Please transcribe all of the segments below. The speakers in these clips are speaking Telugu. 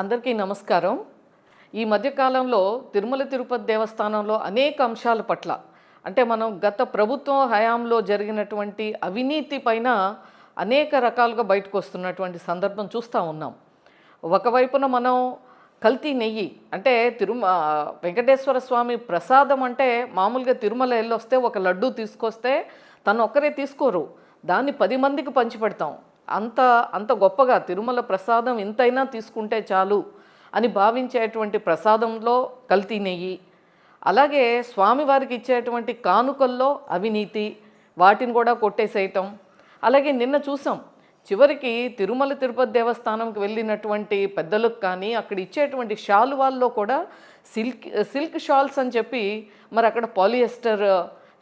అందరికీ నమస్కారం. ఈ మధ్యకాలంలో తిరుమల తిరుపతి దేవస్థానంలో అనేక అంశాల పట్ల అంటే మనం గత ప్రభుత్వం హయాంలో జరిగినటువంటి అవినీతి పైన అనేక రకాలుగా బయటకు వస్తున్నటువంటి సందర్భం చూస్తూ ఉన్నాం. ఒకవైపున మనం కల్తీ నెయ్యి అంటే తిరుమ వెంకటేశ్వర స్వామి ప్రసాదం అంటే మామూలుగా తిరుమల వెళ్ళొస్తే ఒక లడ్డు తీసుకొస్తే తను ఒక్కరే తీసుకోరు. దాన్ని పది మందికి పంచిపెడతాం. అంత అంత గొప్పగా తిరుమల ప్రసాదం ఇంతైనా తీసుకుంటే చాలు అని భావించేటువంటి ప్రసాదంలో కల్తీ నెయ్యి. అలాగే స్వామివారికి ఇచ్చేటువంటి కానుకల్లో అవినీతి వాటిని కూడా కొట్టేసేయటం. అలాగే నిన్న చూసాం చివరికి తిరుమల తిరుపతి దేవస్థానంకి వెళ్ళినటువంటి పెద్దలకు కానీ అక్కడ ఇచ్చేటువంటి షాలువాల్లో కూడా సిల్క్ సిల్క్ షాల్స్ అని చెప్పి మరి అక్కడ పాలియస్టర్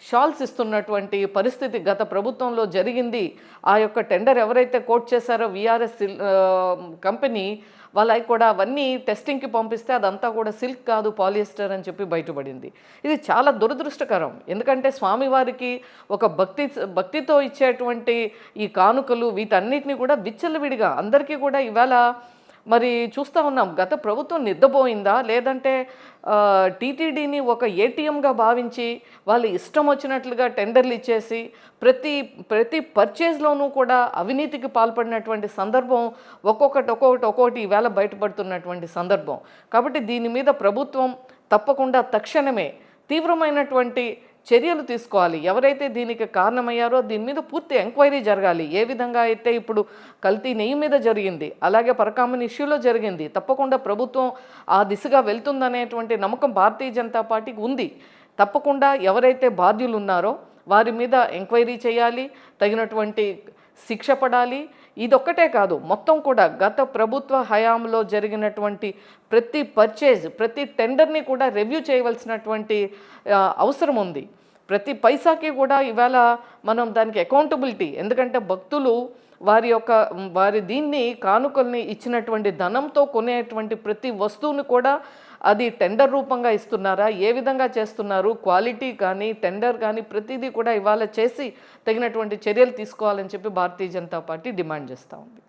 షాల్స్ ఇస్తున్నటువంటి పరిస్థితి గత ప్రభుత్వంలో జరిగింది. ఆ యొక్క టెండర్ ఎవరైతే కోట్ చేశారో విఆర్ఎస్ కంపెనీ వాళ్ళకి కూడా అవన్నీ టెస్టింగ్కి పంపిస్తే అదంతా కూడా సిల్క్ కాదు పాలియెస్టర్ అని చెప్పి బయటపడింది. ఇది చాలా దురదృష్టకరం. ఎందుకంటే స్వామివారికి ఒక భక్తి భక్తితో ఇచ్చేటువంటి ఈ కానుకలు వీటన్నిటిని కూడా విచ్చలవిడిగా అందరికీ కూడా ఇవాళ మరి చూస్తూ ఉన్నాం. గత ప్రభుత్వం నిద్రపోయిందా? లేదంటే టీటీడీని ఒక ఏటీఎంగా భావించి వాళ్ళు ఇష్టం వచ్చినట్లుగా టెండర్లు ఇచ్చేసి ప్రతి ప్రతి పర్చేజ్లోనూ కూడా అవినీతికి పాల్పడినటువంటి సందర్భం ఒక్కొక్కటి ఒక్కొక్కటి ఒక్కొక్కటి ఈవేళ బయటపడుతున్నటువంటి సందర్భం. కాబట్టి దీని మీద ప్రభుత్వం తప్పకుండా తక్షణమే తీవ్రమైనటువంటి చర్యలు తీసుకోవాలి. ఎవరైతే దీనికి కారణమయ్యారో దీని మీద పూర్తి ఎంక్వైరీ జరగాలి. ఏ విధంగా అయితే ఇప్పుడు కల్తీ నెయ్యి మీద జరిగింది అలాగే పరకామన్ ఇష్యూలో జరిగింది తప్పకుండా ప్రభుత్వం ఆ దిశగా వెళ్తుందనేటువంటి నమ్మకం భారతీయ జనతా పార్టీకి ఉంది. తప్పకుండా ఎవరైతే బాధ్యులు ఉన్నారో వారి మీద ఎంక్వైరీ చేయాలి. తగినటువంటి శిక్ష పడాలి. ఇదొక్కటే కాదు మొత్తం కూడా గత ప్రభుత్వ హయాంలో జరిగినటువంటి ప్రతి పర్చేజ్ ప్రతి టెండర్ని కూడా రివ్యూ చేయవలసినటువంటి అవసరం ఉంది. ప్రతి పైసాకి కూడా ఇవాళ మనం దానికి అకౌంటబిలిటీ ఎందుకంటే భక్తులు వారి యొక్క వారి దీన్ని కానుకల్ని ఇచ్చినటువంటి ధనంతో కొనేటువంటి ప్రతి వస్తువుని కూడా అది టెండర్ రూపంగా ఇస్తున్నారా? ఏ విధంగా చేస్తున్నారు? క్వాలిటీ కానీ టెండర్ కానీ ప్రతిదీ కూడా ఇవాళ చేసి తగినటువంటి చర్యలు తీసుకోవాలని చెప్పి భారతీయ జనతా పార్టీ డిమాండ్ చేస్తూ ఉంది.